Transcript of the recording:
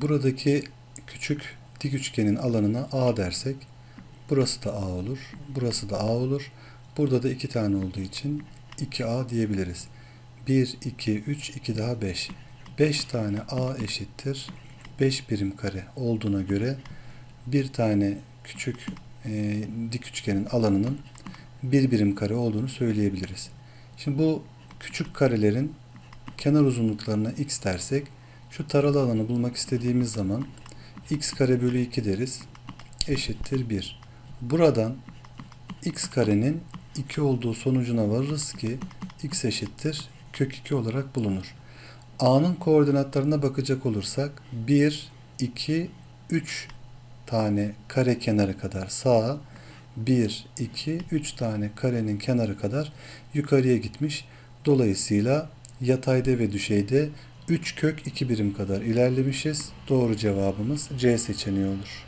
Buradaki küçük dik üçgenin alanına A dersek burası da A olur. Burası da A olur. Burada da iki tane olduğu için 2A diyebiliriz. 1, 2, 3, 2 daha 5. 5 tane A eşittir. 5 birim kare olduğuna göre bir tane küçük e, dik üçgenin alanının bir birim kare olduğunu söyleyebiliriz. Şimdi bu küçük karelerin kenar uzunluklarına x dersek şu taralı alanı bulmak istediğimiz zaman x kare bölü 2 deriz eşittir 1. Buradan x karenin 2 olduğu sonucuna varırız ki x eşittir kök 2 olarak bulunur. A'nın koordinatlarına bakacak olursak 1, 2, 3 tane kare kenarı kadar sağa 1, 2, 3 tane karenin kenarı kadar yukarıya gitmiş. Dolayısıyla yatayda ve düşeyde 3 kök 2 birim kadar ilerlemişiz. Doğru cevabımız C seçeneği olur.